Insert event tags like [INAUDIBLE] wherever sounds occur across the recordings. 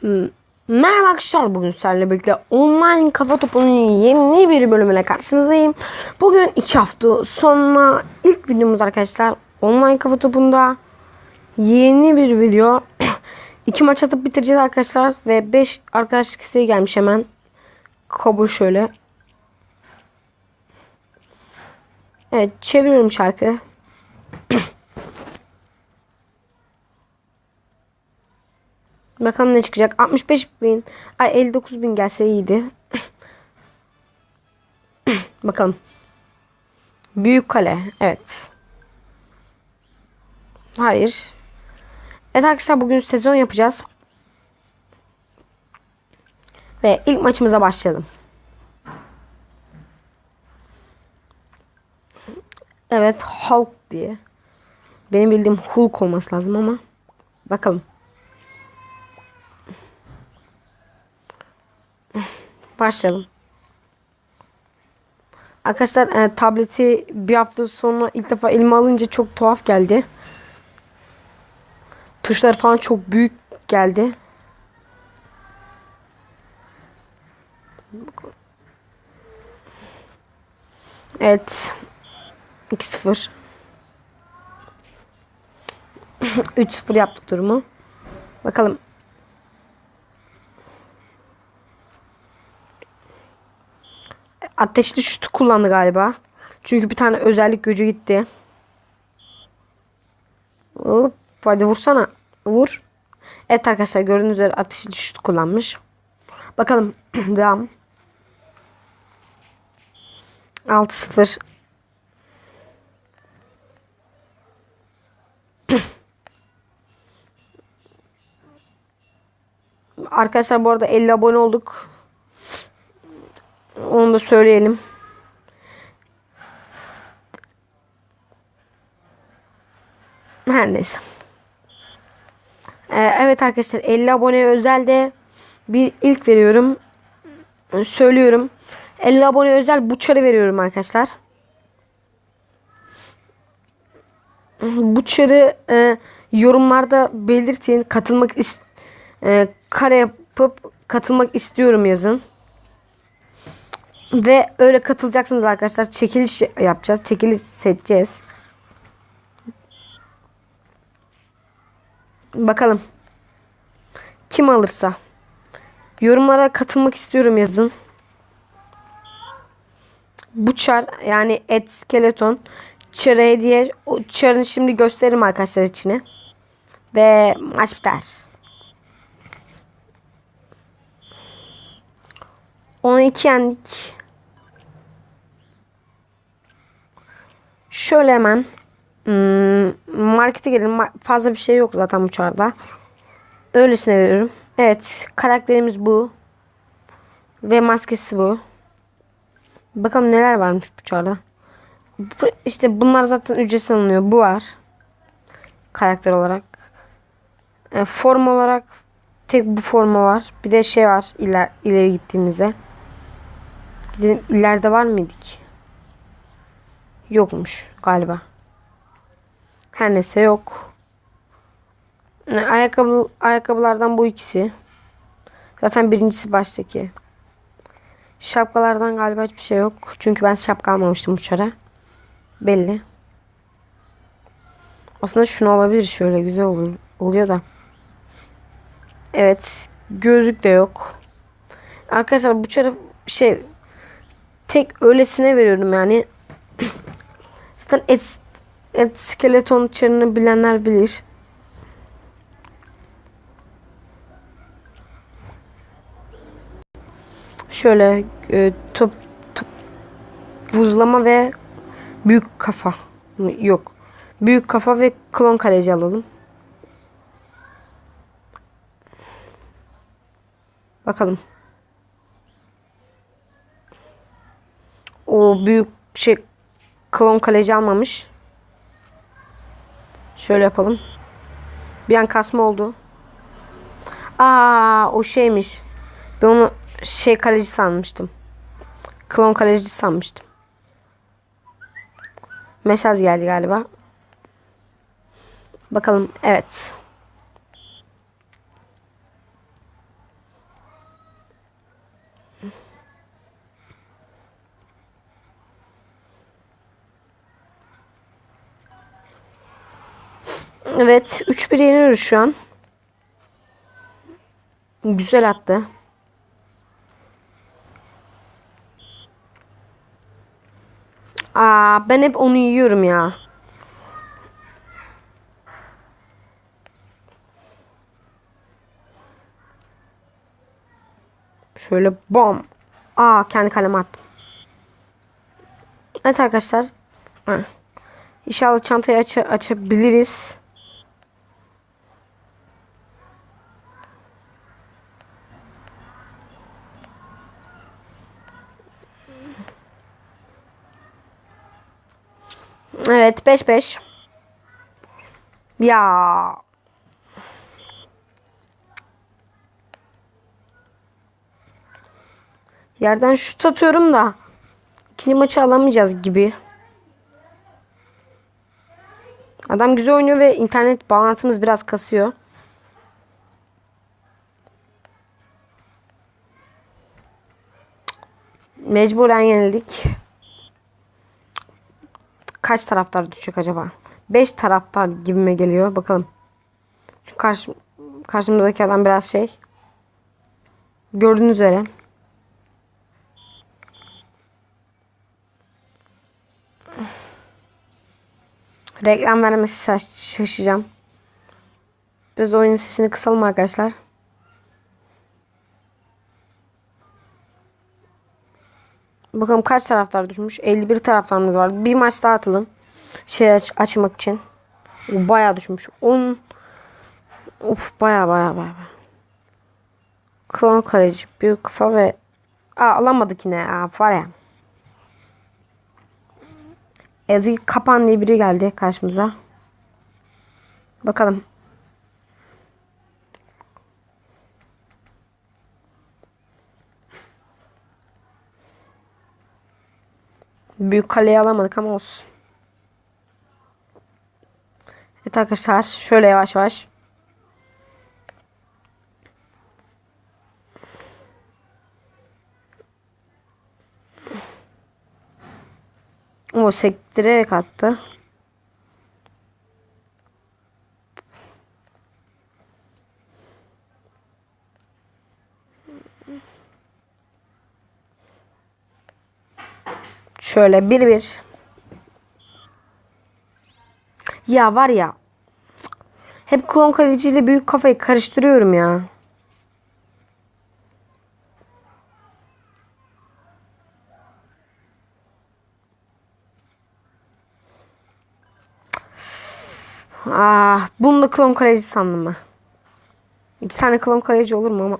Hmm, Merhaba arkadaşlar bugün sizlerle birlikte online kafa topunun yeni bir bölümüne karşınızdayım. Bugün iki hafta sonra ilk videomuz arkadaşlar online kafa topunda yeni bir video. [CLEARS THROAT] iki maç atıp bitireceğiz arkadaşlar ve 5 arkadaşlık isteği gelmiş hemen. Kabul şöyle. Evet çeviriyorum şarkı. [CLEARS THROAT] Bakalım ne çıkacak. 65 bin. Ay 59 bin gelse iyiydi. [CLEARS THROAT] Bakalım. Büyük kale. Evet. Hayır. Evet arkadaşlar bugün sezon yapacağız. Ve ilk maçımıza başlayalım. Evet Hulk diye. Benim bildiğim Hulk olması lazım ama. Bakalım. Başlayalım. Arkadaşlar e, tableti bir hafta sonra ilk defa elime alınca çok tuhaf geldi. Tuşlar falan çok büyük geldi. Evet. 2-0. 3-0 [LAUGHS] yaptık durumu. Bakalım. Ateşli şutu kullandı galiba. Çünkü bir tane özellik gücü gitti. Hop, hadi vursana. Vur. Evet arkadaşlar gördüğünüz üzere ateşli şut kullanmış. Bakalım [CLEARS THROAT] devam. 6-0. [CLEARS THROAT] Arkadaşlar bu arada 50 abone olduk. Onu da söyleyelim. Her neyse. Ee, evet arkadaşlar 50 abone özelde bir ilk veriyorum. Söylüyorum. 50 abone özel buçarı veriyorum arkadaşlar. Buçarı e, yorumlarda belirtin. Katılmak ist e, kare yapıp katılmak istiyorum yazın. Ve öyle katılacaksınız arkadaşlar. Çekiliş yapacağız. Çekiliş seçeceğiz. Bakalım. Kim alırsa. Yorumlara katılmak istiyorum yazın. Bu çar yani et skeleton çarı hediye. O çarını şimdi gösteririm arkadaşlar içine. Ve maç biter. 12 yendik. Şöyle hemen hmm, markete gelelim. Fazla bir şey yok zaten bu çarda. Öylesine veriyorum. Evet karakterimiz bu. Ve maskesi bu. Bakalım neler varmış bu çarda. Bu, işte bunlar zaten ücretsiz alınıyor. Bu var. Karakter olarak. E, form olarak tek bu forma var. Bir de şey var iler, ileri gittiğimizde. Gidelim ileride var mıydık? Yokmuş galiba. Her neyse yok. Ayakkabı ayakkabılardan bu ikisi. Zaten birincisi baştaki. Şapkalardan galiba hiçbir şey yok. Çünkü ben şapka almamıştım uçara. Belli. Aslında şunu olabilir şöyle güzel olur oluyor da. Evet, gözlük de yok. Arkadaşlar bu çarı şey tek öylesine veriyorum yani. Zaten et, et skeleton çarını bilenler bilir. Şöyle e, top, top buzlama ve büyük kafa yok. Büyük kafa ve klon kaleci alalım. Bakalım. O büyük şey klon kaleci almamış. Şöyle yapalım. Bir an kasma oldu. Aa o şeymiş. Ben onu şey kaleci sanmıştım. Klon kaleci sanmıştım. Mesaj geldi galiba. Bakalım evet. Evet 3-1 yeniyoruz şu an. Güzel attı. Aa, ben hep onu yiyorum ya. Şöyle bom. Aa kendi kaleme attım. Evet arkadaşlar. İnşallah çantayı aç açabiliriz. Evet 5-5. Ya. Yerden şut atıyorum da. İkinci maçı alamayacağız gibi. Adam güzel oynuyor ve internet bağlantımız biraz kasıyor. Mecburen yenildik. Kaç taraftar düşecek acaba? 5 taraftar gibime geliyor. Bakalım. Karşı, karşımızdaki adam biraz şey. Gördüğünüz üzere. Reklam vermesi şaş- şaşacağım. Biraz oyunun sesini kısalım arkadaşlar. Bakalım kaç taraftar düşmüş. 51 taraftarımız var. Bir maç daha atalım. Şey aç, açmak için. O bayağı düşmüş. 10 Of bayağı bayağı bayağı. Klon kaleci. Büyük kafa ve Aa, alamadık yine. Aa, var ya. Ezgi Kapan diye biri geldi karşımıza. Bakalım. Büyük kaleyi alamadık ama olsun. Evet arkadaşlar şöyle yavaş yavaş. O sektirerek attı. Şöyle bir bir. Ya var ya. Hep klon kaleciyle büyük kafayı karıştırıyorum ya. Ah, bunu da klon kaleci sandım ben. İki tane klon kaleci olur mu ama.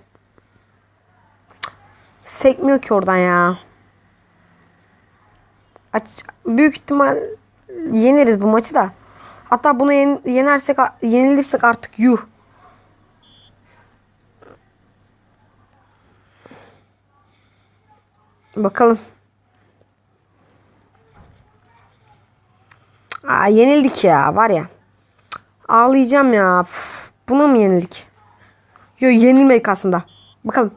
Sekmiyor ki oradan ya. Büyük ihtimal yeneriz bu maçı da. Hatta bunu yen, yenersek yenilirsek artık yuh. Bakalım. Aa, yenildik ya var ya. Ağlayacağım ya. Uf, buna mı yenildik? Yo yenilmedik aslında. Bakalım.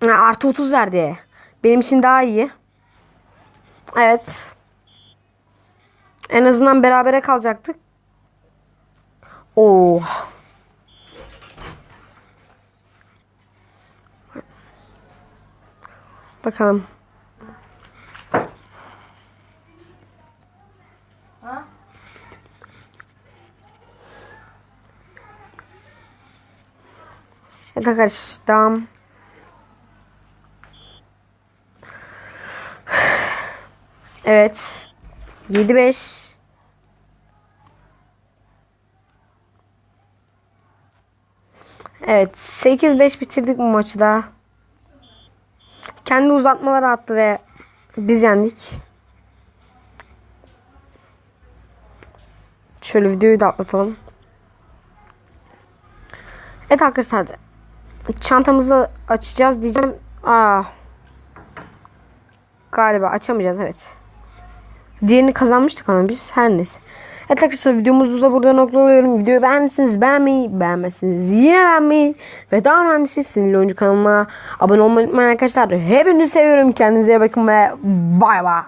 Artı 30 verdi. Benim için daha iyi. Evet. En azından berabere kalacaktık. Oo. Bakalım. Evet arkadaşlar. Evet. 7-5. Evet. 8-5 bitirdik bu maçı da. Kendi uzatmaları attı ve biz yendik. Şöyle videoyu da atlatalım. Evet arkadaşlar. Çantamızı açacağız diyeceğim. Aa. Galiba açamayacağız evet. Diğerini kazanmıştık ama biz her neyse. Evet arkadaşlar videomuzu da burada noktalıyorum. Videoyu beğendiyseniz beğenmeyi, beğenmezseniz yine beğenmeyi ve daha önemlisi Sinirli Oyuncu kanalıma abone olmayı unutmayın arkadaşlar. Hepinizi seviyorum. Kendinize bakın ve bay bay.